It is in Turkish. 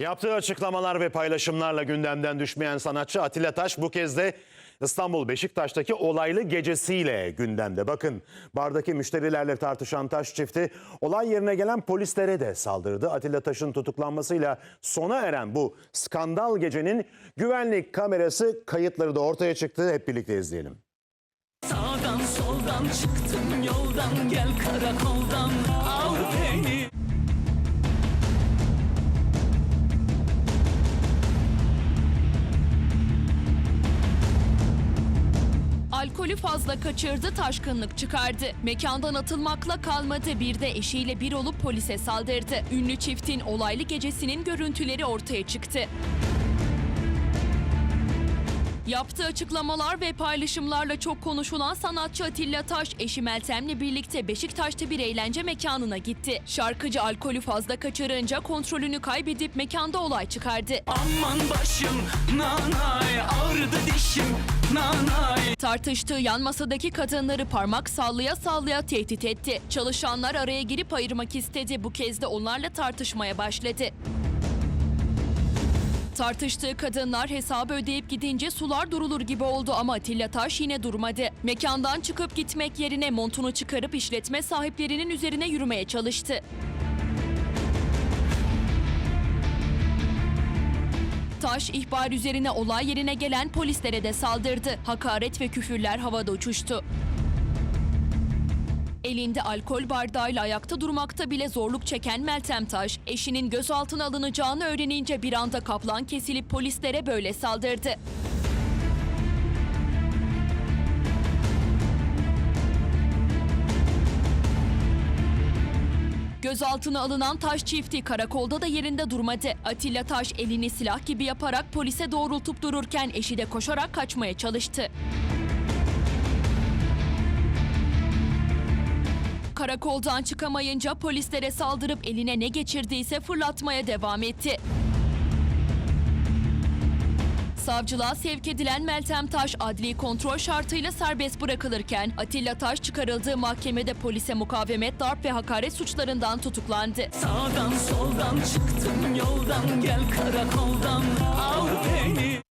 Yaptığı açıklamalar ve paylaşımlarla gündemden düşmeyen sanatçı Atilla Taş bu kez de İstanbul Beşiktaş'taki olaylı gecesiyle gündemde. Bakın bardaki müşterilerle tartışan Taş çifti olay yerine gelen polislere de saldırdı. Atilla Taş'ın tutuklanmasıyla sona eren bu skandal gecenin güvenlik kamerası kayıtları da ortaya çıktı. Hep birlikte izleyelim. Sağdan soldan çıktım yoldan gel karakoldan al beni Alkolü fazla kaçırdı, taşkınlık çıkardı. Mekandan atılmakla kalmadı, bir de eşiyle bir olup polise saldırdı. Ünlü çiftin olaylı gecesinin görüntüleri ortaya çıktı. Yaptığı açıklamalar ve paylaşımlarla çok konuşulan sanatçı Atilla Taş, eşi Meltem'le birlikte Beşiktaş'ta bir eğlence mekanına gitti. Şarkıcı alkolü fazla kaçırınca kontrolünü kaybedip mekanda olay çıkardı. Aman başım nanay ağrıdı dişim nanay Tartıştığı yan masadaki kadınları parmak sallaya sallaya tehdit etti. Çalışanlar araya girip ayırmak istedi. Bu kez de onlarla tartışmaya başladı. Tartıştığı kadınlar hesabı ödeyip gidince sular durulur gibi oldu ama Atilla Taş yine durmadı. Mekandan çıkıp gitmek yerine montunu çıkarıp işletme sahiplerinin üzerine yürümeye çalıştı. Taş ihbar üzerine olay yerine gelen polislere de saldırdı. Hakaret ve küfürler havada uçuştu. Elinde alkol bardağıyla ayakta durmakta bile zorluk çeken Meltem Taş, eşinin gözaltına alınacağını öğrenince bir anda kaplan kesilip polislere böyle saldırdı. Gözaltına alınan Taş çifti karakolda da yerinde durmadı. Atilla Taş elini silah gibi yaparak polise doğrultup dururken eşi de koşarak kaçmaya çalıştı. Karakoldan çıkamayınca polislere saldırıp eline ne geçirdiyse fırlatmaya devam etti. Savcılığa sevk edilen Meltem Taş adli kontrol şartıyla serbest bırakılırken Atilla Taş çıkarıldığı mahkemede polise mukavemet, darp ve hakaret suçlarından tutuklandı. Sağdan soldan çıktım yoldan gel karakoldan al beni